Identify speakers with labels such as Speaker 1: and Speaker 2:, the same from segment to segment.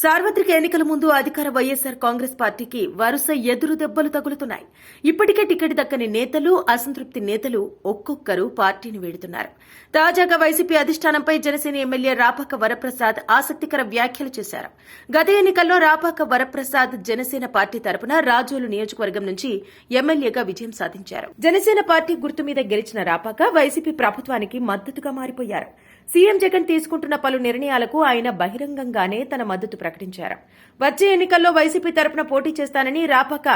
Speaker 1: సార్వత్రిక ఎన్నికల ముందు అధికార వైఎస్సార్ కాంగ్రెస్ పార్టీకి వరుస ఎదురు దెబ్బలు తగులుతున్నాయి. ఇప్పటికే టికెట్ దక్కని నేతలు అసంతృప్తి నేతలు ఒక్కొక్కరు పార్టీని వీడుతున్నారు. తాజాగా వైసీపీ అధిష్టానంపై జనసేన ఎమ్మెల్యే రాపాక వరప్రసాద్ ఆసక్తికర వ్యాఖ్యలు చేశారు. గత ఎన్నికల్లో రాపాక వరప్రసాద్ జనసేన పార్టీ తరపున రాజోలు నియోజకవర్గం నుంచి ఎమ్మెల్యేగా విజయం సాధించారు. జనసేన పార్టీ గుర్తు మీద గెలిచిన రాపాక వైసీపీ ప్రభుత్వానికి మద్దతుగా మారిపోయారు. సీఎం జగన్ తీసుకుంటున్న పలు నిర్ణయాలకు ఆయన బహిరంగంగానే తన మద్దతు ప్రకటించారు. వచ్చే ఎన్నికల్లో వైసీపీ తరపున పోటీ చేస్తానని రాపాక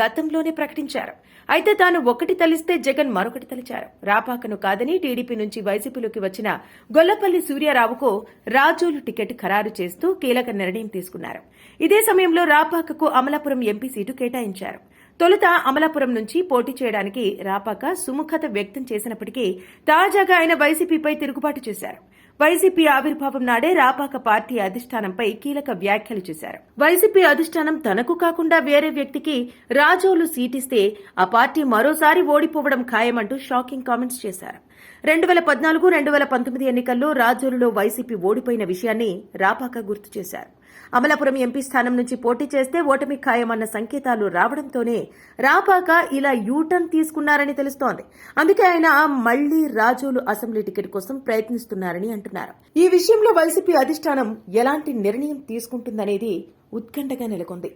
Speaker 1: గతంలోనే ప్రకటించారు. అయితే తాను ఒకటి తలిస్తే జగన్ మరొకటి తలిచారు. రాపాకను కాదని టీడీపీ నుంచి వైసీపీలోకి వచ్చిన గొల్లపల్లి సూర్యారావుకు రాజోలు టికెట్ ఖరారు చేస్తూ కీలక నిర్ణయం తీసుకున్నారు. ఇదే సమయంలో రాపాకకు అమలాపురం ఎంపీ సీటు కేటాయించారు. తొలుత అమలాపురం నుంచి పోటీ చేయడానికి రాపాక సుముఖత వ్యక్తం చేసినప్పటికీ తాజాగా ఆయన వైసీపీపై తిరుగుబాటు చేశారు. వైసీపీ ఆవిర్భావం నాడే రాపాక పార్టీ అధిష్టానంపై కీలక వ్యాఖ్యలు చేశారు. వైసీపీ అధిష్టానం తనకు కాకుండా వేరే వ్యక్తికి రాజోలు సీటిస్తే ఆ పార్టీ మరోసారి ఓడిపోవడం ఖాయమంటూ షాకింగ్ కామెంట్స్ చేశారు. రెండు వేల పద్నాలుగు రెండు వేల పంతొమ్మిది ఎన్నికల్లో రాజోలులో వైసీపీ ఓడిపోయిన విషయాన్ని రాపాక గుర్తు చేశారు. అమలాపురం ఎంపీ స్థానం నుంచి పోటీ చేస్తే ఓటమి ఖాయమన్న సంకేతాలు రావడంతోనే రాపాక ఇలా యూటర్న్ తీసుకున్నారని తెలుస్తోంది. అందుకే ఆయన మళ్ళీ రాజోలు అసెంబ్లీ టికెట్ కోసం ప్రయత్నిస్తున్నారని అంటున్నారు. ఈ విషయంలో వైసీపీ అధిష్టానం ఎలాంటి నిర్ణయం తీసుకుంటుందనేది ఉత్కంఠగా నెలకొంది.